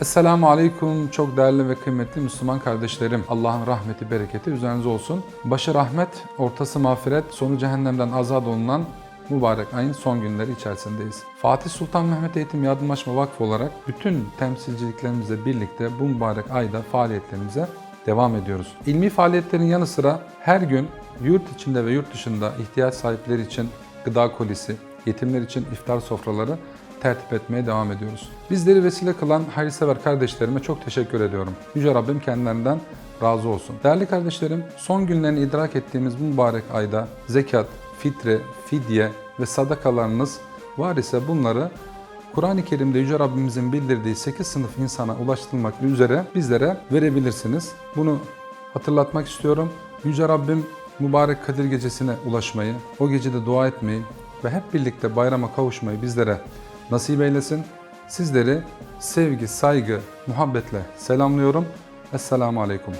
Esselamu Aleyküm çok değerli ve kıymetli Müslüman kardeşlerim. Allah'ın rahmeti, bereketi üzerinize olsun. Başı rahmet, ortası mağfiret, sonu cehennemden azat olunan mübarek ayın son günleri içerisindeyiz. Fatih Sultan Mehmet Eğitim Yardımlaşma Vakfı olarak bütün temsilciliklerimizle birlikte bu mübarek ayda faaliyetlerimize devam ediyoruz. İlmi faaliyetlerin yanı sıra her gün yurt içinde ve yurt dışında ihtiyaç sahipleri için gıda kolisi, yetimler için iftar sofraları tertip etmeye devam ediyoruz. Bizleri vesile kılan hayırsever kardeşlerime çok teşekkür ediyorum. Yüce Rabbim kendilerinden razı olsun. Değerli kardeşlerim, son günlerini idrak ettiğimiz bu mübarek ayda zekat, fitre, fidye ve sadakalarınız var ise bunları Kur'an-ı Kerim'de Yüce Rabbimizin bildirdiği 8 sınıf insana ulaştırmak üzere bizlere verebilirsiniz. Bunu hatırlatmak istiyorum. Yüce Rabbim mübarek Kadir Gecesi'ne ulaşmayı, o gecede dua etmeyi ve hep birlikte bayrama kavuşmayı bizlere nasip eylesin. Sizleri sevgi, saygı, muhabbetle selamlıyorum. Esselamu Aleyküm.